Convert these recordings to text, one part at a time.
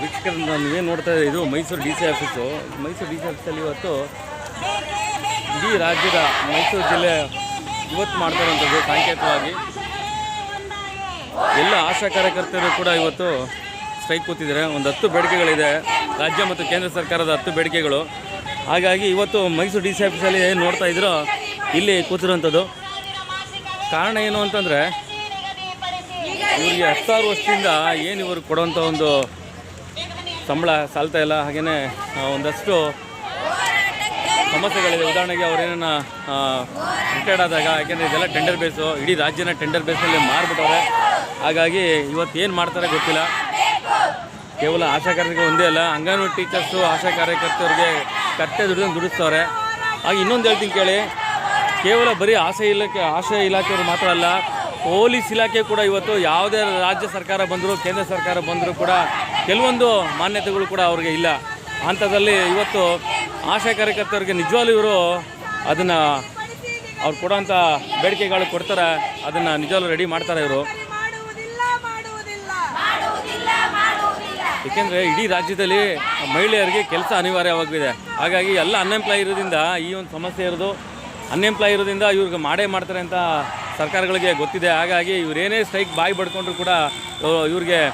ವೀಕ್ಷಕರು ನೀವೇನು ನೋಡ್ತಾ ಇದ್ದೀವಿ ಇದು Mysuru D C office. Mysuru D C ಆಫೀಸಲ್ಲಿ ಇವತ್ತು ಇಡೀ ರಾಜ್ಯದ ಮೈಸೂರು ಜಿಲ್ಲೆ ಇವತ್ತು ಮಾಡ್ತಾ ಇರುವಂಥದ್ದು ಸಾಂಕೇತಿಕವಾಗಿ. ಎಲ್ಲ ಆಶಾ ಕಾರ್ಯಕರ್ತರು ಕೂಡ ಇವತ್ತು ಸ್ಟ್ರೈಕ್ ಕೂತಿದ್ದಾರೆ. ಒಂದು ಹತ್ತು ಬೇಡಿಕೆಗಳಿದೆ. ರಾಜ್ಯ ಮತ್ತು ಕೇಂದ್ರ ಸರ್ಕಾರದ ಹತ್ತು ಬೇಡಿಕೆಗಳು. ಹಾಗಾಗಿ ಇವತ್ತು ಮೈಸೂರು ಡಿ ಸಿ ಆಫೀಸಲ್ಲಿ ಏನು ನೋಡ್ತಾ ಇದ್ರೋ ಇಲ್ಲಿ ಕೂತಿರುವಂಥದ್ದು. ಕಾರಣ ಏನು ಅಂತಂದರೆ, ಇವರಿಗೆ ಹತ್ತಾರು ವರ್ಷದಿಂದ ಏನು ಇವರು ಕೊಡುವಂಥ ಒಂದು ಸಂಬಳ ಸಾಲ್ತಾ ಇಲ್ಲ ಹಾಗೆಯೇ ಒಂದಷ್ಟು ಸಮಸ್ಯೆಗಳಿದೆ. ಉದಾಹರಣೆಗೆ ಅವರೇನ ರಿಟೈರ್ಡ್ ಆದಾಗ ಯಾಕೆಂದರೆ ಇದೆಲ್ಲ ಟೆಂಡರ್ ಬೇಸು ಇಡೀ ರಾಜ್ಯನ ಟೆಂಡರ್ ಬೇಸ್ನಲ್ಲಿ ಮಾರ್ಬಿಟ್ಟವ್ರೆ. ಹಾಗಾಗಿ ಇವತ್ತು ಏನು ಮಾಡ್ತಾರೆ ಗೊತ್ತಿಲ್ಲ. ಕೇವಲ ಆಶಾ ಕಾರ್ಯಕರ್ತರಿಗೆ ಒಂದೇ ಅಲ್ಲ, ಅಂಗನವಾಡಿ ಟೀಚರ್ಸು ಆಶಾ ಕಾರ್ಯಕರ್ತರಿಗೆ ಕಟ್ಟೆ ದುಡಿದು ದುಡಿಸ್ತವ್ರೆ. ಹಾಗೆ ಇನ್ನೊಂದು ಹೇಳ್ತೀನಿ ಕೇಳಿ ಕೇವಲ ಬರೀ ಆಸೆ ಇಲಾಖೆ ಆಶೆ ಇಲಾಖೆಯವರು ಮಾತ್ರ ಅಲ್ಲ, ಪೊಲೀಸ್ ಇಲಾಖೆ ಕೂಡ ಇವತ್ತು ಯಾವುದೇ ರಾಜ್ಯ ಸರ್ಕಾರ ಬಂದರೂ, ಕೇಂದ್ರ ಸರ್ಕಾರ ಬಂದರೂ ಕೂಡ ಕೆಲವೊಂದು ಮಾನ್ಯತೆಗಳು ಕೂಡ ಅವ್ರಿಗೆ ಇಲ್ಲ. ಅಂಥದ್ರಲ್ಲಿ ಇವತ್ತು ಆಶಾ ಕಾರ್ಯಕರ್ತರಿಗೆ ನಿಜವಾಗ್ಲೂ ಇವರು ಅದನ್ನು ಅವ್ರು ಕೊಡೋಂಥ ಬೇಡಿಕೆಗಳು ಕೊಡ್ತಾರೆ, ಅದನ್ನು ನಿಜವಾಗ್ಲೂ ರೆಡಿ ಮಾಡ್ತಾರೆ ಇವರು. ಏಕೆಂದರೆ ಇಡೀ ರಾಜ್ಯದಲ್ಲಿ ಮಹಿಳೆಯರಿಗೆ ಕೆಲಸ ಅನಿವಾರ್ಯವಾಗಿದೆ ಹಾಗಾಗಿ ಎಲ್ಲ ಅನ್ಎಂಪ್ಲಾಯ್ ಇರೋದ್ರಿಂದ ಈ ಒಂದು ಸಮಸ್ಯೆ ಇರೋದು ಅನ್ಎಂಪ್ಲಾಯ್ ಇರೋದ್ರಿಂದ ಇವ್ರಿಗೆ ಮಾಡೇ ಮಾಡ್ತಾರೆ ಅಂತ ಸರ್ಕಾರಗಳಿಗೆ ಗೊತ್ತಿದೆ. ಹಾಗಾಗಿ ಇವರೇನೇ ಸ್ಟ್ರೈಕ್ ಬಾಯಿ ಬಡ್ಕೊಂಡ್ರು ಕೂಡ ಇವ್ರು- ಇವ್ರಿಗೆ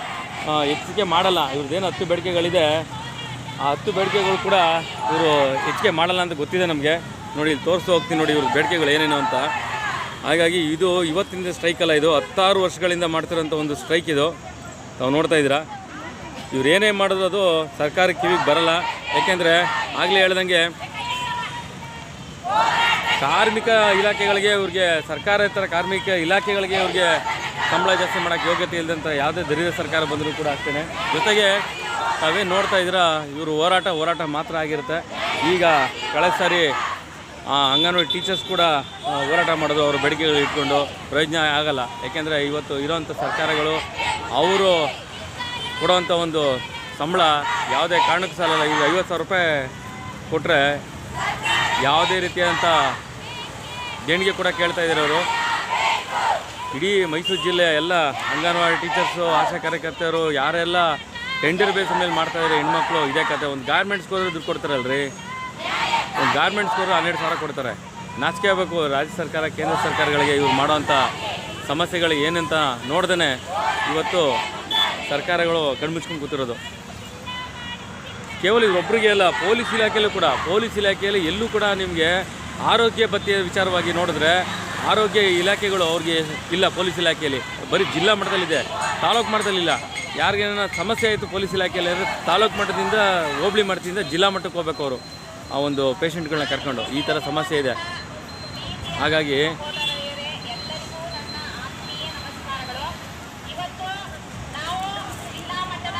ಹೆಚ್ಚಿಗೆ ಮಾಡಲ್ಲ. ಇವ್ರದ್ದೇನು ಹತ್ತು ಬೇಡಿಕೆಗಳಿದೆ, ಆ ಹತ್ತು ಬೇಡಿಕೆಗಳು ಕೂಡ ಇವರು ಹೆಚ್ಚಿಗೆ ಮಾಡಲ್ಲ ಅಂತ ಗೊತ್ತಿದೆ ನಮಗೆ. ನೋಡಿ, ಇಲ್ಲಿ ತೋರಿಸ್ತಾ ಹೋಗ್ತೀನಿ ನೋಡಿ ಇವ್ರ ಬೇಡಿಕೆಗಳು ಏನೇನು ಅಂತ. ಹಾಗಾಗಿ ಇದು ಇವತ್ತಿನ ಸ್ಟ್ರೈಕ್ ಅಲ್ಲ, ಇದು ಹತ್ತಾರು ವರ್ಷಗಳಿಂದ ಮಾಡ್ತಿರೋಂಥ ಒಂದು ಸ್ಟ್ರೈಕ್ ಇದು. ತಾವು ನೋಡ್ತಾ ಇದ್ದೀರಾ? ಇವ್ರು ಏನೇ ಮಾಡಿದ್ರು ಅದು ಸರ್ಕಾರಕ್ಕೆ ಕಿವಿಗೆ ಬರಲ್ಲ. ಯಾಕೆಂದರೆ ಆಗಲೇ ಹೇಳ್ದಂಗೆ ಕಾರ್ಮಿಕ ಇಲಾಖೆಗಳಿಗೆ ಇವ್ರಿಗೆ ಸರ್ಕಾರೇತರ ಕಾರ್ಮಿಕ ಇಲಾಖೆಗಳಿಗೆ ಇವ್ರಿಗೆ ಸಂಬಳ ಜಾಸ್ತಿ ಮಾಡೋಕ್ಕೆ ಯೋಗ್ಯತೆ ಇಲ್ಲದಂಥ ಯಾವುದೇ ದರಿದ್ರ ಸರ್ಕಾರ ಬಂದರೂ ಕೂಡ ಆಗ್ತೇನೆ. ಜೊತೆಗೆ ತಾವೇ ನೋಡ್ತಾ ಇದ್ದೀರಾ, ಇವರು ಹೋರಾಟ ಹೋರಾಟ ಮಾತ್ರ ಆಗಿರುತ್ತೆ. ಈಗ ಕಳೆದ ಸಾರಿ ಅಂಗನವಾಡಿ ಟೀಚರ್ಸ್ ಕೂಡ ಹೋರಾಟ ಮಾಡೋದು ಅವರು ಬೇಡಿಕೆಗಳು ಇಟ್ಕೊಂಡು ಪ್ರಯೋಜನ ಆಗಲ್ಲ. ಯಾಕೆಂದರೆ ಇವತ್ತು ಇರೋವಂಥ ಸರ್ಕಾರಗಳು, ಅವರು ಕೊಡುವಂಥ ಒಂದು ಸಂಬಳ ಯಾವುದೇ ಕಾರಣಕ್ಕೂ ಸಾಲಲ್ಲ. ಈಗ ಐವತ್ತು ಸಾವಿರ ರೂಪಾಯಿ ಕೊಟ್ಟರೆ ಯಾವುದೇ ರೀತಿಯಾದಂಥ ದೇಣಿಗೆ ಕೂಡ ಕೇಳ್ತಾ ಇದ್ದಾರೆ ಅವರು ಇಡೀ ಮೈಸೂರು ಜಿಲ್ಲೆ ಎಲ್ಲ ಅಂಗನವಾಡಿ ಟೀಚರ್ಸು, ಆಶಾ ಕಾರ್ಯಕರ್ತರು ಯಾರೆಲ್ಲ ಟೆಂಡರ್ ಬೇಸ್ ಮೇಲೆ ಮಾಡ್ತಾ ಇದ್ದಾರೆ ಹೆಣ್ಮಕ್ಳು, ಇದೇ ಕತೆ. ಒಂದು ಗಾರ್ಮೆಂಟ್ಸ್ಗೆ ಹೋದ್ರೆ ದುಡ್ಡು ಕೊಡ್ತಾರಲ್ರಿ? ಒಂದು ಗಾರ್ಮೆಂಟ್ಸ್ಗೆ ಹೋದ್ರೆ ಹನ್ನೆರಡು ಸಾವಿರ ಕೊಡ್ತಾರೆ. ನಾಚಿಕೆ ಆಗಬೇಕು. ರಾಜ್ಯ ಸರ್ಕಾರ, ಕೇಂದ್ರ ಸರ್ಕಾರಗಳಿಗೆ ಇವ್ರು ಮಾಡೋವಂಥ ಸಮಸ್ಯೆಗಳು ಏನಂತ ನೋಡ್ದೇ ಇವತ್ತು ಸರ್ಕಾರಗಳು ಕಣ್ಮುಚ್ಕೊಂಡು ಕೂತಿರೋದು. ಕೇವಲ ಇವರೊಬ್ಬರಿಗೆ ಅಲ್ಲ, ಪೊಲೀಸ್ ಇಲಾಖೆಯಲ್ಲೂ ಕೂಡ, ಪೊಲೀಸ್ ಇಲಾಖೆಯಲ್ಲಿ ಎಲ್ಲೂ ಕೂಡ ನಿಮಗೆ ಆರೋಗ್ಯ ಭತ್ಯೆ ವಿಚಾರವಾಗಿ ನೋಡಿದ್ರೆ ಆರೋಗ್ಯ ಇಲಾಖೆಗಳು ಅವ್ರಿಗೆ ಇಲ್ಲ, ಪೊಲೀಸ್ ಇಲಾಖೆಯಲ್ಲಿ. ಬರೀ ಜಿಲ್ಲಾ ಮಟ್ಟದಲ್ಲಿದೆ. ತಾಲೂಕು ಮಟ್ಟದಲ್ಲಿಲ್ಲ ಯಾರಿಗೇನ ಸಮಸ್ಯೆ ಆಯಿತು ಪೊಲೀಸ್ ಇಲಾಖೆಯಲ್ಲಿ ಅಂದರೆ ತಾಲೂಕು ಮಟ್ಟದಿಂದ ಹೋಬಳಿ ಮಟ್ಟದಿಂದ ಜಿಲ್ಲಾ ಮಟ್ಟಕ್ಕೆ ಹೋಗ್ಬೇಕು ಅವರು. ಆ ಒಂದು ಪೇಷೆಂಟ್ಗಳನ್ನ ಕರ್ಕೊಂಡು. ಈ ಥರ ಸಮಸ್ಯೆ ಇದೆ. ಹಾಗಾಗಿ ಇವತ್ತು ನಾವು ಜಿಲ್ಲಾ ಮಟ್ಟದ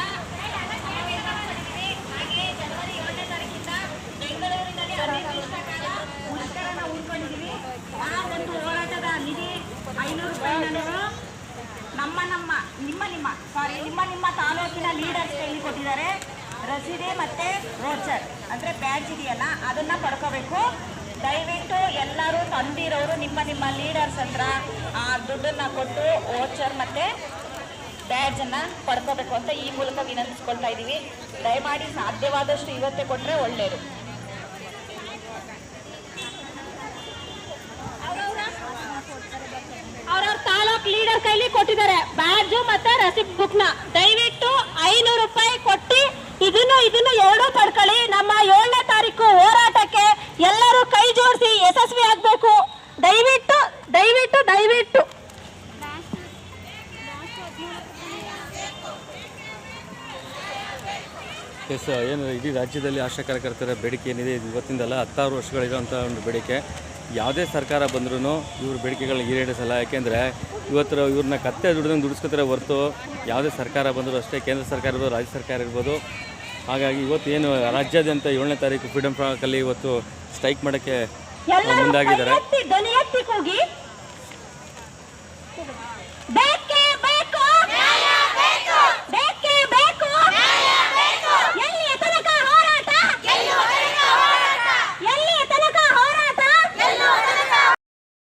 ಪಡೆದಿದ್ದೀವಿ ಹಾಗೆ ಜನವರಿ ಏಳನೇ ತಾರೀಕಿಂದ ಬೆಂಗಳೂರಿನಲ್ಲಿ ಅನಿರ್ದಿಷ್ಟಕಾಲ ಮುಷ್ಕರನ ಹೂಡ್ಕೊಂಡಿದ್ದೀವಿ ಆ ಒಂದು ಹೋರಾಟದ ನಿಧಿ ಐನೂರು ರೂಪಾಯಿನವರು ನಮ್ಮ ನಮ್ಮ ನಿಮ್ಮ ನಿಮ್ಮ ಸಾರಿ ನಿಮ್ಮ ನಿಮ್ಮ ತಾಲೂಕಿನ ಲೀಡರ್ಸ್ ಕೈಲಿ ಕೊಟ್ಟಿದ್ದಾರೆ. ರಸೀದಿ ಮತ್ತೆ ರೋಚರ್. ಅಂದ್ರೆ ಬ್ಯಾಡ್ಜ್ ಇದೆಯಲ್ಲ, ಅದನ್ನ ಪಡ್ಕೋಬೇಕು. ದಯವಿಟ್ಟು ಎಲ್ಲರೂ ತಂದಿರೋರು ನಿಮ್ಮ ನಿಮ್ಮ ಲೀಡರ್ಸ್ ಹತ್ರ ಆ ದುಡ್ಡನ್ನ ಕೊಟ್ಟು ಓಚರ್ ಮತ್ತೆ ಬ್ಯಾಡ್ಜ್ ಅನ್ನ ಪಡ್ಕೋಬೇಕು ಅಂತ ಈ ಮೂಲಕ ವಿನಂತಿಸ್ಕೊಳ್ತಾ ಇದ್ದೀವಿ ದಯಮಾಡಿ ಸಾಧ್ಯವಾದಷ್ಟು ಇವತ್ತೇ ಕೊಟ್ರೆ ಒಳ್ಳೆಯದು ಅವ್ರವ್ರ ತಾಲೂಕ್ ಲೀಡರ್ ಕೈಲಿ ಕೊಟ್ಟಿದ್ದಾರೆ. ಬ್ಯಾಡ್ಜು ಮತ್ತೆ ರಸೀದ್ ಬುಕ್ನ ದಯವಿಟ್ಟು ಐನೂರು ರೂಪಾಯಿ ಕೊಟ್ಟು ಇದನ್ನು ಎರಡೂ ಪಡ್ಕೊಳ್ಳಿ. ನಮ್ಮ ಏಳನೇ ತಾರೀಕು ಹೋರಾಟಕ್ಕೆ ಎಲ್ಲರೂ ಕೈ ಜೋಡಿಸಿ ಯಶಸ್ವಿ ಆಗ್ಬೇಕು. ದಯವಿಟ್ಟು ದಯವಿಟ್ಟು ದಯವಿಟ್ಟು. ಎಸ್ ಏನು, ಇಡೀ ರಾಜ್ಯದಲ್ಲಿ ಆಶಾ ಕಾರ್ಯಕರ್ತರ ಬೇಡಿಕೆ ಏನಿದೆ? ಇದು ಇವತ್ತಿಂದಲ್ಲ ಹತ್ತಾರು ವರ್ಷಗಳಿರೋಂಥ ಒಂದು ಬೇಡಿಕೆ. ಯಾವುದೇ ಸರ್ಕಾರ ಬಂದ್ರೂ ಇವ್ರ ಬೇಡಿಕೆಗಳನ್ನ ಈಡೇರಿಸಲ್ಲ. ಯಾಕೆಂದರೆ ಇವತ್ತರ ಇವ್ರನ್ನ ಕತ್ತೆ ದುಡ್ದಂಗೆ ದುಡಿಸ್ಕೊತಾರೆ ಹೊರತು ಯಾವುದೇ ಸರ್ಕಾರ ಬಂದರೂ ಅಷ್ಟೇ ಕೇಂದ್ರ ಸರ್ಕಾರ ಇರ್ಬೋದು, ರಾಜ್ಯ ಸರ್ಕಾರ ಇರ್ಬೋದು. ಹಾಗಾಗಿ ಇವತ್ತು ಏನು ರಾಜ್ಯಾದ್ಯಂತ ಏಳನೇ ತಾರೀಕು ಫ್ರೀಡಮ್ ಪಾರ್ಕಲ್ಲಿ ಇವತ್ತು ಸ್ಟ್ರೈಕ್ ಮಾಡೋಕ್ಕೆ ಮುಂದಾಗಿದ್ದಾರೆ.